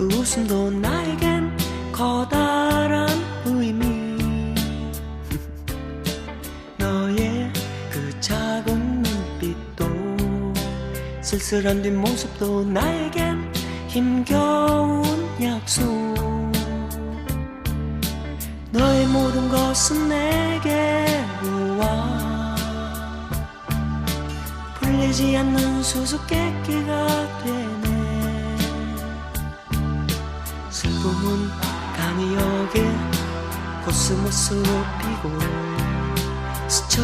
그 웃음도 나에겐 커다란 의미. 너의 그 작은 눈빛도 쓸쓸한 뒷모습도 나에겐 힘겨운 약속. 너의 모든 것은 내게로 와. 풀리지 않는 수수께끼가 되네 슬픔은 간이역에 코스모스로 피고 스쳐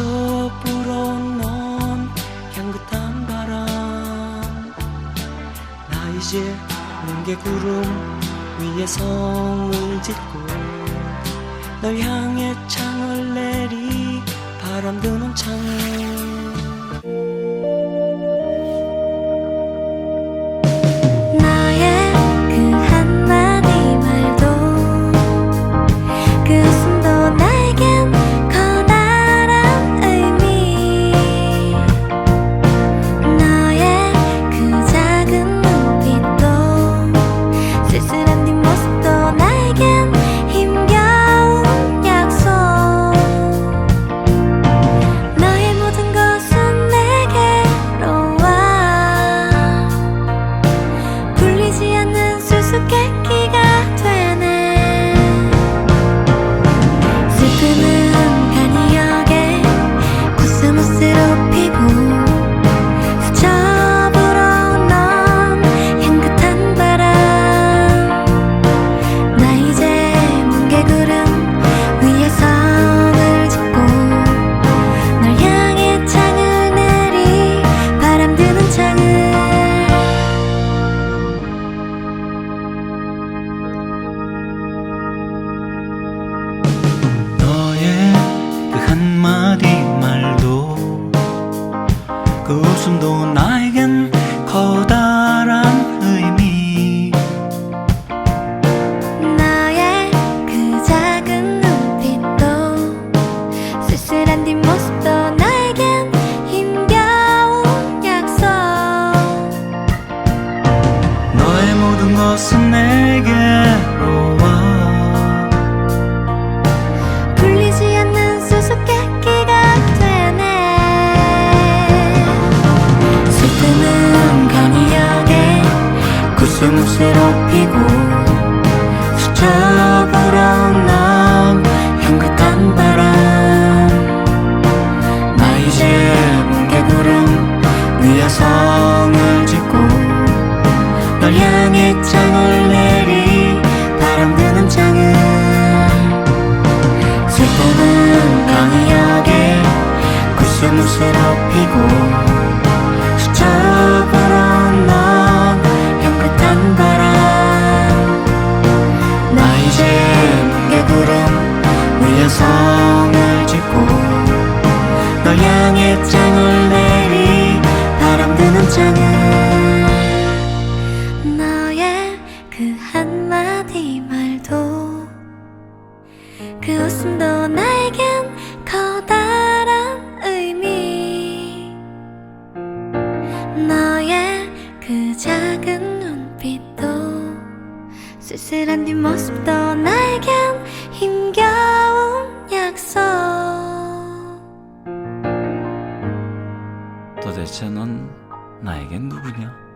불어온 넌 향긋한 바람. 나 이제 뭉게 구름 위에 성을 짓고 널 향해 창을 내리 바람 드는 창을 피고 스쳐 불어온 넌 향긋한 바람. 나 이제 뭉게 구름 위에 성을 짓고 널 향해 창을 내리 바람 드는 창을. 슬픔은 강이역에 코스모스로 피고 성을 짓고 널 향해 창을 내리 바람 드는 창을 너의 그 한마디 말도 그 웃음도 나에겐 커다란 의미 너의 그 작은 눈빛도 쓸쓸한 뒷모습도 나에겐 힘겨운 도대체 넌 나에겐 누구냐?